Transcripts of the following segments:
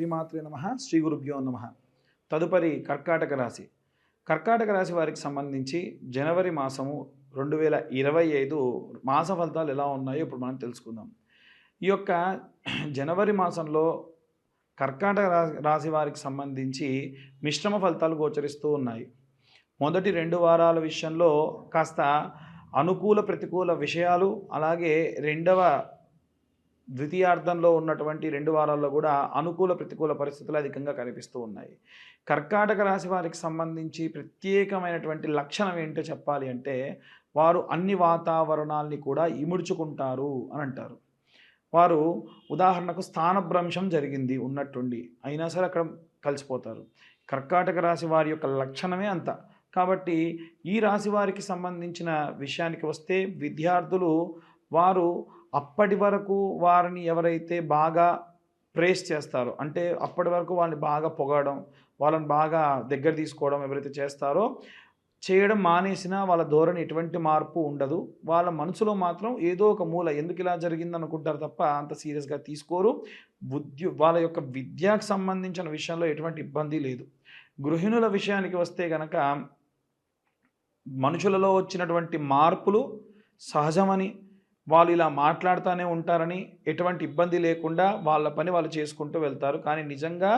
శ్రీమాత్రే నమ శ్రీ గురుభ్యో నమ. తదుపరి కర్కాటక రాశి. కర్కాటక రాశి వారికి సంబంధించి జనవరి మాసము రెండు వేల ఇరవై ఐదు మాస ఫలితాలు ఎలా ఉన్నాయో ఇప్పుడు మనం తెలుసుకుందాం. ఈ యొక్క జనవరి మాసంలో కర్కాటక రాశి వారికి సంబంధించి మిశ్రమ ఫలితాలు గోచరిస్తూ ఉన్నాయి. మొదటి రెండు వారాల విషయంలో కాస్త అనుకూల ప్రతికూల విషయాలు అలాగే రెండవ ద్వితీయార్థంలో ఉన్నటువంటి రెండు వారాల్లో కూడా అనుకూల ప్రతికూల పరిస్థితులు అధికంగా కనిపిస్తూ ఉన్నాయి. కర్కాటక రాశి వారికి సంబంధించి ప్రత్యేకమైనటువంటి లక్షణం ఏంటో చెప్పాలి అంటే వారు అన్ని వాతావరణాల్ని కూడా ఇముడ్చుకుంటారు అని అంటారు. వారు ఉదాహరణకు స్థానభ్రంశం జరిగింది ఉన్నట్టుండి అయినా సరే అక్కడ కలిసిపోతారు. కర్కాటక రాశి వారి యొక్క లక్షణమే అంత. కాబట్టి ఈ రాశి వారికి సంబంధించిన విషయానికి వస్తే విద్యార్థులు వారు అప్పటి వరకు వారిని ఎవరైతే బాగా ప్రేస్ చేస్తారో అంటే అప్పటి వరకు వాళ్ళని బాగా పొగడం వాళ్ళని బాగా దగ్గర తీసుకోవడం ఎవరైతే చేస్తారో చేయడం మానేసినా వాళ్ళ ధోరణి ఎటువంటి మార్పు ఉండదు. వాళ్ళ మనసులో మాత్రం ఏదో ఒక మూల ఎందుకు ఇలా జరిగింది అనుకుంటారు తప్ప అంత సీరియస్గా తీసుకోరు. బుద్ధి వాళ్ళ యొక్క విద్యకు సంబంధించిన విషయంలో ఎటువంటి ఇబ్బంది లేదు. గృహిణుల విషయానికి వస్తే కనుక మనుషులలో వచ్చినటువంటి మార్పులు సహజమని వాళ్ళు ఇలా మాట్లాడుతూనే ఉంటారని ఎటువంటి ఇబ్బంది లేకుండా వాళ్ళ పని వాళ్ళు చేసుకుంటూ వెళ్తారు. కానీ నిజంగా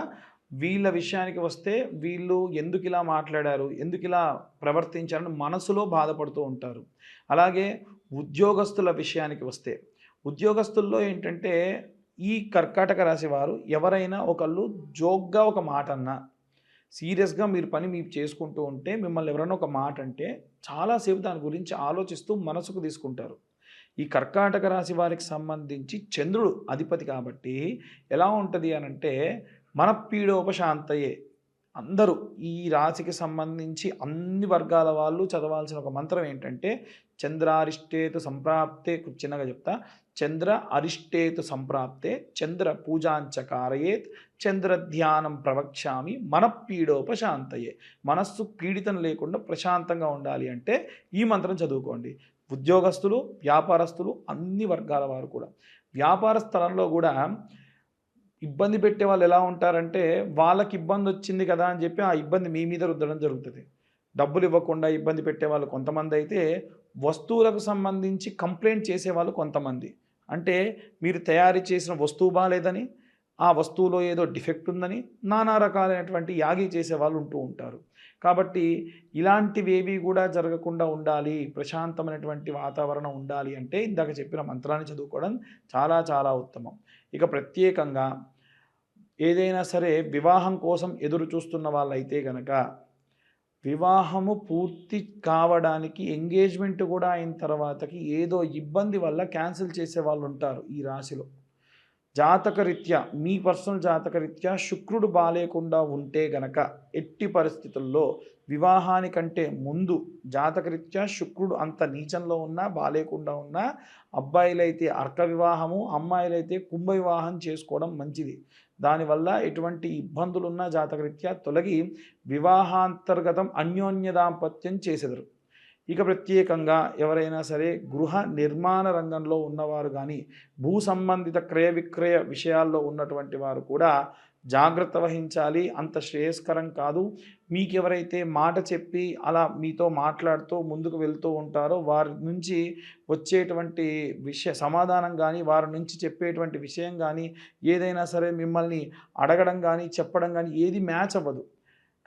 వీళ్ళ విషయానికి వస్తే వీళ్ళు ఎందుకు ఇలా మాట్లాడారు ఎందుకు ఇలా ప్రవర్తించారని మనసులో బాధపడుతూ ఉంటారు. అలాగే ఉద్యోగస్తుల విషయానికి వస్తే ఉద్యోగస్తుల్లో ఏంటంటే ఈ కర్కాటక రాశి వారు ఎవరైనా ఒకళ్ళు జోక్గా ఒక మాట అన్నా సీరియస్గా మీరు పని మీరు చేసుకుంటూ ఉంటే మిమ్మల్ని ఎవరైనా ఒక మాట అంటే చాలాసేపు దాని గురించి ఆలోచిస్తూ మనసుకు తీసుకుంటారు. ఈ కర్కాటక రాశి వారికి సంబంధించి చంద్రుడు అధిపతి కాబట్టి ఎలా ఉంటుంది అని అంటే మన పీడోపశాంతయే అందరూ ఈ రాశికి సంబంధించి అన్ని వర్గాల వాళ్ళు చదవాల్సిన ఒక మంత్రం ఏంటంటే చంద్ర అరిష్టేతు సంప్రాప్తే చిన్నగా చెప్తా చంద్ర అరిష్టేతు సంప్రాప్తే చంద్ర పూజాంచకారయేత్ చంద్ర ధ్యానం ప్రవక్ష్యామి మన పీడోపశాంతయే మనస్సు పీడితం లేకుండా ప్రశాంతంగా ఉండాలి అంటే ఈ మంత్రం చదువుకోండి. ఉద్యోగస్తులు వ్యాపారస్తులు అన్ని వర్గాల వారు కూడా. వ్యాపార స్థలంలో కూడా ఇబ్బంది పెట్టే వాళ్ళు ఎలా ఉంటారంటే వాళ్ళకి ఇబ్బంది వచ్చింది కదా అని చెప్పి ఆ ఇబ్బంది మీ మీద రుద్దడం జరుగుతుంది. డబ్బులు ఇవ్వకుండా ఇబ్బంది పెట్టే వాళ్ళు కొంతమంది అయితే వస్తువులకు సంబంధించి కంప్లైంట్ చేసేవాళ్ళు కొంతమంది. అంటే మీరు తయారు చేసిన వస్తువు బాగాలేదని ఆ వస్తువులో ఏదో డిఫెక్ట్ ఉందని నానా రకాలైనటువంటి యాగి చేసే వాళ్ళు ఉంటూ ఉంటారు. కాబట్టి ఇలాంటివేవి కూడా జరగకుండా ఉండాలి ప్రశాంతమైనటువంటి వాతావరణం ఉండాలి అంటే ఇందాక చెప్పిన మంత్రాన్ని చదువుకోవడం చాలా చాలా ఉత్తమం. ఇక ప్రత్యేకంగా ఏదైనా సరే వివాహం కోసం ఎదురు చూస్తున్న వాళ్ళైతే కనుక వివాహము పూర్తి కావడానికి ఎంగేజ్మెంట్ కూడా అయిన తర్వాతకి ఏదో ఇబ్బంది వల్ల క్యాన్సిల్ చేసే వాళ్ళు ఉంటారు ఈ రాశిలో. జాతకరీత్యా మీ పర్సనల్ జాతకరీత్యా శుక్రుడు బాలేకుండా ఉంటే గనక ఎట్టి పరిస్థితుల్లో వివాహానికంటే ముందు జాతకరీత్యా శుక్రుడు అంత నీచంలో ఉన్నా బాలేకుండా ఉన్నా అబ్బాయిలైతే అర్క వివాహము అమ్మాయిలైతే కుంభ వివాహం చేసుకోవడం మంచిది. దానివల్ల ఎటువంటి ఇబ్బందులున్నా జాతకరీత్యా తొలగి వివాహాంతర్గతం అన్యోన్య దాంపత్యం చేసెదరు. ఇక ప్రత్యేకంగా ఎవరైనా సరే గృహ నిర్మాణ రంగంలో ఉన్నవారు కానీ భూ సంబంధిత క్రయ విక్రయ విషయాల్లో ఉన్నటువంటి వారు కూడా జాగ్రత్త వహించాలి. అంత శ్రేయస్కరం కాదు. మీకు ఎవరైతే మాట చెప్పి అలా మీతో మాట్లాడుతూ ముందుకు వెళ్తూ ఉంటారో వారి నుంచి వచ్చేటువంటి విషయ సమాధానం కానీ వారి నుంచి చెప్పేటువంటి విషయం కానీ ఏదైనా సరే మిమ్మల్ని అడగడం కానీ చెప్పడం కానీ ఏది మ్యాచ్ అవ్వదు.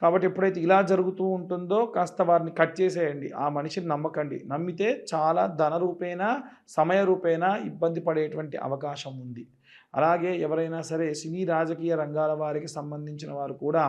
కాబట్టి ఎప్పుడైతే ఇలా జరుగుతూ ఉంటుందో కాస్త వారిని కట్ చేసేయండి. ఆ మనిషిని నమ్మకండి. నమ్మితే చాలా ధన రూపేణా సమయ రూపేణా ఇబ్బంది పడేటువంటి అవకాశం ఉంది. అలాగే ఎవరైనా సరే సినీ రాజకీయ రంగాల వారికి సంబంధించిన వారు కూడా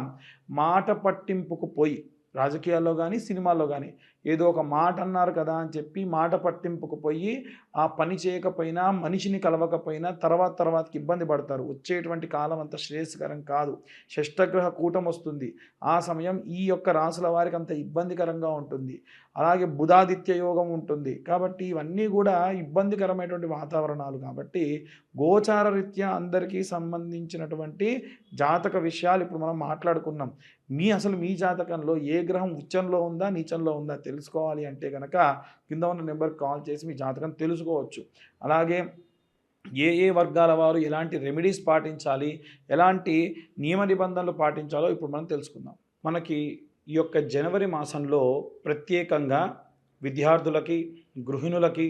మాట పట్టింపుకు పోయి రాజకీయాల్లో కానీ సినిమాల్లో కానీ ఏదో ఒక మాట అన్నారు కదా అని చెప్పి మాట పట్టింపుకు పోయి ఆ పని చేయకపోయినా మనిషిని కలవకపోయినా తర్వాత తర్వాతకి ఇబ్బంది పడతారు. వచ్చేటువంటి కాలం అంత శ్రేయస్కరం కాదు. షష్టగ్రహ కూటం వస్తుంది. ఆ సమయం ఈ యొక్క రాసుల వారికి అంత ఇబ్బందికరంగా ఉంటుంది. అలాగే బుధాదిత్య యోగం ఉంటుంది. కాబట్టి ఇవన్నీ కూడా ఇబ్బందికరమైనటువంటి వాతావరణాలు. కాబట్టి గోచార రీత్యా అందరికీ సంబంధించినటువంటి జాతక విషయాలు ఇప్పుడు మనం మాట్లాడుకున్నాం. మీ అసలు మీ జాతకంలో ఏ గ్రహం ఉచ్చంలో ఉందా నీచంలో ఉందా తెలుసుకోవాలి అంటే కనుక కింద ఉన్న నెంబర్కి కాల్ చేసి మీ జాతకం తెలుసుకోవచ్చు. అలాగే ఏ ఏ వర్గాల వారు ఎలాంటి రెమెడీస్ పాటించాలి ఎలాంటి నియమ నిబంధనలు పాటించాలో ఇప్పుడు మనం తెలుసుకుందాం. మనకి ఈ యొక్క జనవరి మాసంలో ప్రత్యేకంగా విద్యార్థులకి గృహిణులకి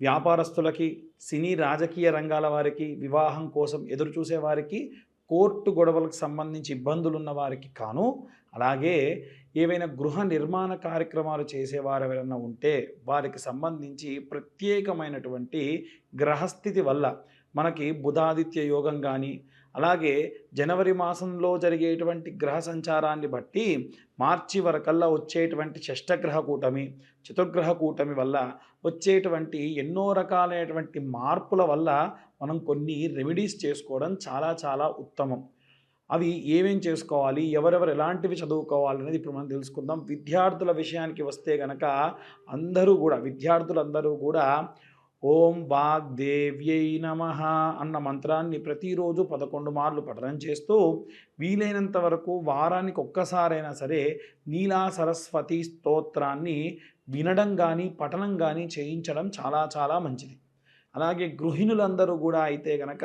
వ్యాపారస్తులకి సినీ రాజకీయ రంగాల వారికి వివాహం కోసం ఎదురు చూసే వారికి కోర్టు గొడవలకు సంబంధించి ఇబ్బందులు ఉన్న వారికి కాను అలాగే ఏవైనా గృహ నిర్మాణ కార్యక్రమాలు చేసేవారు ఎవరైనా ఉంటే వారికి సంబంధించి ప్రత్యేకమైనటువంటి గ్రహస్థితి వల్ల మనకి బుధాదిత్య యోగం కానీ అలాగే జనవరి మాసంలో జరిగేటువంటి గ్రహ సంచారాన్ని బట్టి మార్చి వరకల్లా వచ్చేటువంటి షష్టగ్రహ కూటమి చతుర్గ్రహ కూటమి వల్ల వచ్చేటువంటి ఎన్నో రకాలైనటువంటి మార్పుల వల్ల మనం కొన్ని రెమెడీస్ చేసుకోవడం చాలా చాలా ఉత్తమం. అవి ఏమేం చేసుకోవాలి ఎవరెవరు ఎలాంటివి చదువుకోవాలి అనేది ఇప్పుడు మనం తెలుసుకుందాం. విద్యార్థుల విషయానికి వస్తే కనుక అందరూ కూడా విద్యార్థులందరూ కూడా ఓం వాగ్దేవ్యై నమ అన్న మంత్రాన్ని ప్రతిరోజు పదకొండు మార్లు పఠనం చేస్తూ వీలైనంత వరకు వారానికి ఒక్కసారైనా సరే నీలా సరస్వతి స్తోత్రాన్ని వినడం కానీ పఠనం కానీ చేయించడం చాలా చాలా మంచిది. అలాగే గృహిణులందరూ కూడా అయితే గనక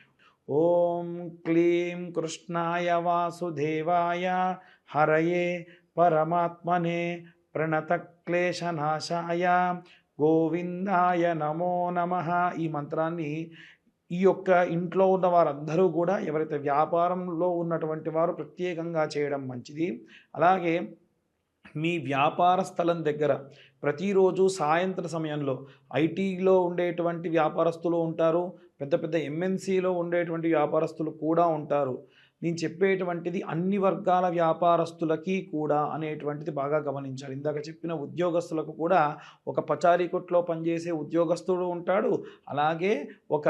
ఓం క్లీం కృష్ణాయ వాసుదేవాయ హరయే పరమాత్మనే ప్రణతక్లేశనాశాయ. గోవిందాయ నమో నమ. ఈ మంత్రాన్ని ఈ యొక్క ఇంట్లో ఉన్న వారందరూ కూడా ఎవరైతే వ్యాపారంలో ఉన్నటువంటి వారు ప్రత్యేకంగా చేయడం మంచిది. అలాగే మీ వ్యాపార స్థలం దగ్గర ప్రతిరోజు సాయంత్ర సమయంలో ఐటీలో ఉండేటువంటి వ్యాపారస్తులు ఉంటారు పెద్ద పెద్ద ఎంఎన్సీలో ఉండేటువంటి వ్యాపారస్తులు కూడా ఉంటారు. నేను చెప్పేటువంటిది అన్ని వర్గాల వ్యాపారస్తులకి కూడా అనేటువంటిది బాగా గమనించాలి. ఇందాక చెప్పిన ఉద్యోగస్తులకు కూడా ఒక పచారీ కొట్లో పనిచేసే ఉద్యోగస్తుడు ఉంటాడు. అలాగే ఒక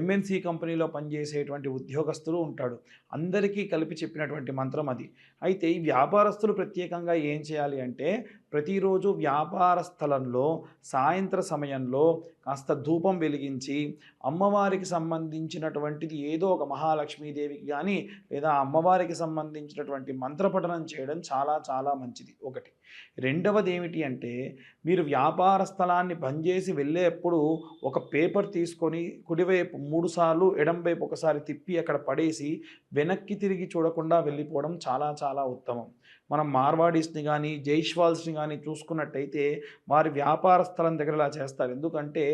ఎంఎన్సి కంపెనీలో పనిచేసేటువంటి ఉద్యోగస్తుడు ఉంటాడు. అందరికీ కలిపి చెప్పినటువంటి మంత్రం అది. అయితే ఈ వ్యాపారస్తులు ప్రత్యేకంగా ఏం చేయాలి అంటే ప్రతిరోజు వ్యాపార స్థలంలో సాయంత్ర సమయంలో కాస్త ధూపం వెలిగించి అమ్మవారికి సంబంధించినటువంటిది ఏదో ఒక మహాలక్ష్మీదేవికి కానీ లేదా అమ్మవారికి సంబంధించినటువంటి మంత్రపఠనం చేయడం చాలా చాలా మంచిది. ఒకటి. రెండవది ఏమిటి అంటే మీరు వ్యాపార స్థలాన్ని బంద్ చేసి వెళ్ళేప్పుడు ఒక పేపర్ తీసుకొని కుడివైపు మూడుసార్లు ఎడంవైపు ఒకసారి తిప్పి అక్కడ పడేసి వెనక్కి తిరిగి చూడకుండా వెళ్ళిపోవడం చాలా చాలా ఉత్తమం. మనం మార్వాడీస్ని కానీ జైష్వాల్స్ని కానీ చూసుకున్నట్టయితే వారి వ్యాపార స్థలం దగ్గర ఇలా చేస్తారు. ఎందుకంటే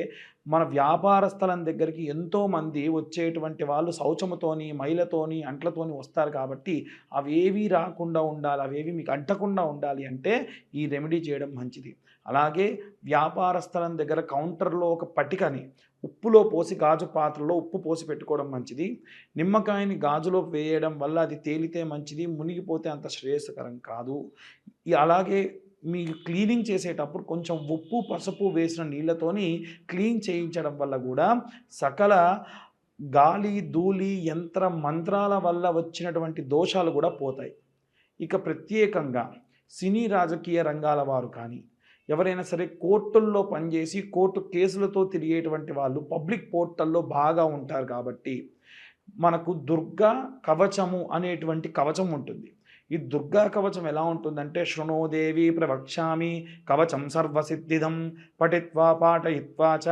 మన వ్యాపార స్థలం దగ్గరికి ఎంతోమంది వచ్చేటువంటి వాళ్ళు శౌచముతోని మైలతోని అంట్లతోని వస్తారు కాబట్టి అవేవి రాకుండా ఉండాలి అవేవి మీకు అంటకుండా ఉండాలి అంటే ఈ రెమెడీ చేయడం మంచిది. అలాగే వ్యాపార స్థలం దగ్గర కౌంటర్లో ఒక పటికని ఉప్పులో పోసి గాజు పాత్రలో ఉప్పు పోసి పెట్టుకోవడం మంచిది. నిమ్మకాయని గాజులో వేయడం వల్ల అది తేలితే మంచిది మునిగిపోతే అంత శ్రేయస్కరం కాదు. అలాగే మీరు క్లీనింగ్ చేసేటప్పుడు కొంచెం ఉప్పు పసుపు వేసిన నీళ్ళతోని క్లీన్ చేయించడం వల్ల కూడా సకల గాలి ధూళి యంత్ర మంత్రాల వల్ల వచ్చినటువంటి దోషాలు కూడా పోతాయి. ఇక ప్రత్యేకంగా సినీ రాజకీయ రంగాల వారు కానీ ఎవరైనా సరే కోర్టుల్లో పనిచేసి కోర్టు కేసులతో తిరిగేటువంటి వాళ్ళు పబ్లిక్ పోర్టల్లో బాగా ఉంటారు కాబట్టి మనకు దుర్గా కవచము అనేటువంటి కవచం ఉంటుంది. ఈ దుర్గా కవచం ఎలా ఉంటుందంటే శృణోదేవి ప్రవక్ష్యామి కవచం సర్వసిద్ధిదం పఠిత్వా పాఠయిత్వా చ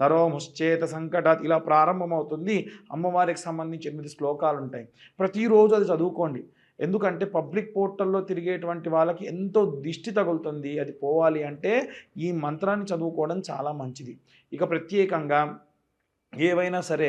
నరోముశ్చేత సంకటాత్ ఇలా ప్రారంభమవుతుంది. అమ్మవారికి సంబంధించి ఎనిమిది శ్లోకాలు ఉంటాయి ప్రతిరోజు అది చదువుకోండి. ఎందుకంటే పబ్లిక్ పోర్టల్లో తిరిగేటువంటి వాళ్ళకి ఎంతో దిష్టి తగులుతుంది. అది పోవాలి అంటే ఈ మంత్రాన్ని చదువుకోవడం చాలా మంచిది. ఇక ప్రత్యేకంగా ఏవైనా సరే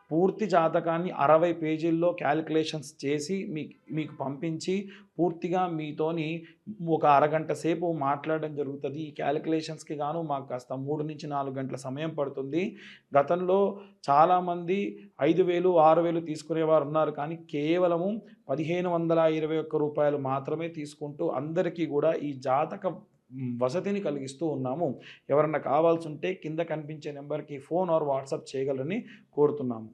పూర్తి జాతకాన్ని అరవై పేజీల్లో క్యాలిక్యులేషన్స్ చేసి మీ మీకు పంపించి పూర్తిగా మీతోని ఒక అరగంట సేపు మాట్లాడడం జరుగుతుంది. ఈ క్యాలిక్యులేషన్స్కి గాను మాకు కాస్త మూడు నుంచి నాలుగు గంటల సమయం పడుతుంది. గతంలో చాలామంది ఐదు వేలు ఆరు వేలు తీసుకునేవారు ఉన్నారు. కానీ కేవలము పదిహేను వందల ఇరవై ఒక్క రూపాయలు మాత్రమే తీసుకుంటూ అందరికీ కూడా ఈ జాతక వసతిని కలిగిస్తూ ఉన్నాము. ఎవరన్నా కావాల్సి ఉంటే కింద కనిపించే నెంబర్కి ఫోన్ ఆర్ వాట్సాప్ చేయగలరని కోరుతున్నాము.